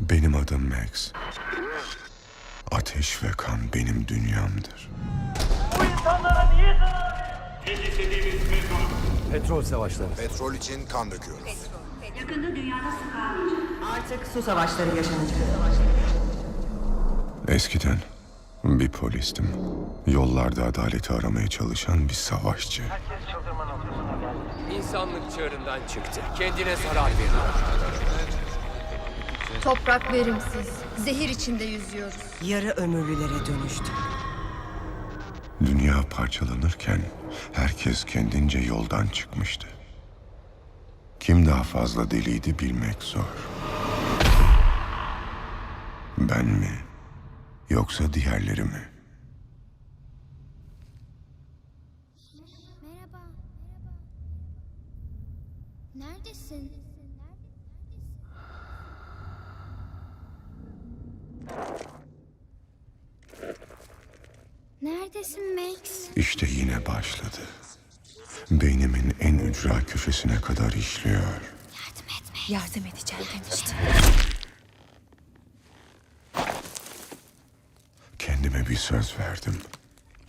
Benim adım Max. Ateş ve kan benim dünyamdır. Petrol savaşları. Petrol için kan döküyoruz. Yakında dünyada su kalmayacak. Artık su savaşları yaşanacak. Eskiden bir polistim. Yollarda adaleti aramaya çalışan bir savaşçı. İnsanlık çığırından çıktı. Kendine zarar veriyor. Toprak verimsiz. Zehir içinde yüzüyoruz. Yarı ömürlülere dönüştü. Dünya parçalanırken herkes kendince yoldan çıkmıştı. Kim daha fazla deliydi bilmek zor. Ben mi? Yoksa diğerleri mi? Merhaba. Neredesin? Neredesin Max? İşte yine başladı. Beynimin en ücra köşesine kadar işliyor. Yardım etme. Yardım edeceğim demiştim. Kendime bir söz verdim.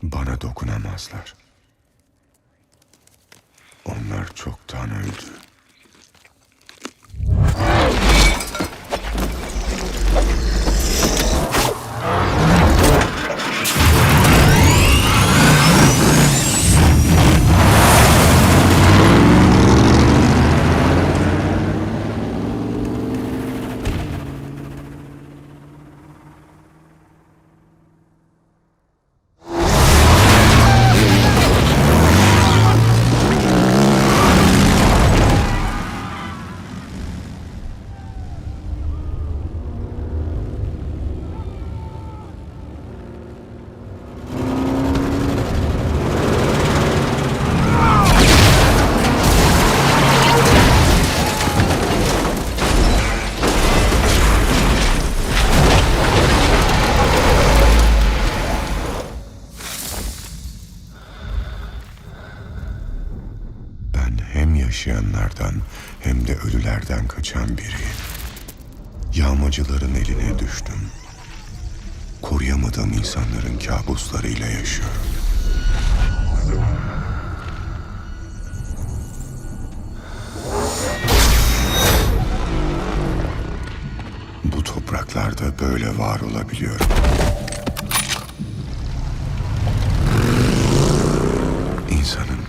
Bana dokunamazlar. Onlar çoktan öldü. Ölülerden kaçan biriyim. Yağmacıların eline düştüm. Koruyamadığım insanların kabuslarıyla yaşıyorum. Bu topraklarda böyle var olabiliyorum. İnsanın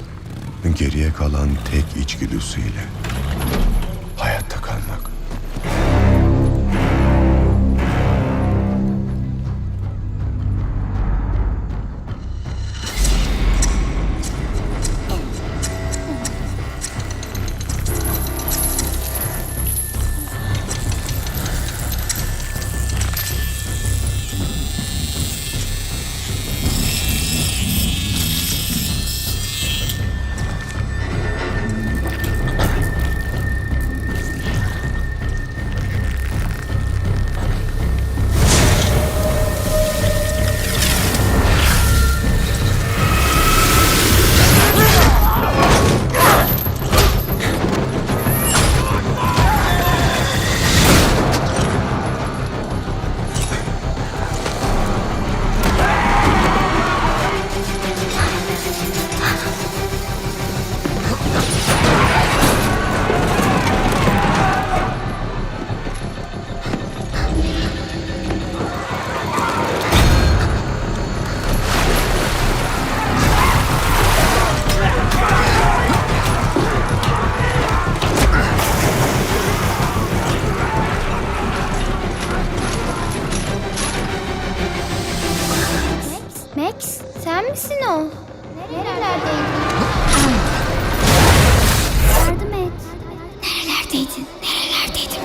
geriye kalan tek içgüdüsüyle Однако. Sen misin o? Nerelerdeydin? Yardım et. Nerelerdeydin? Nerelerdeydin?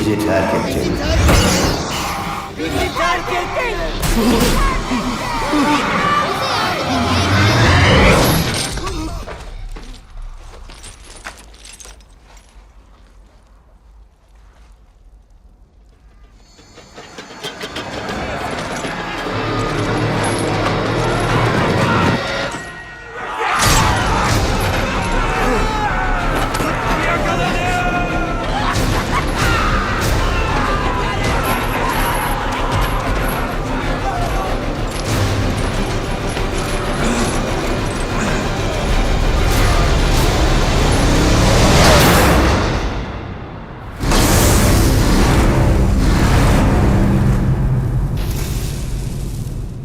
Bizi terk edecek. Bizi terk ettin.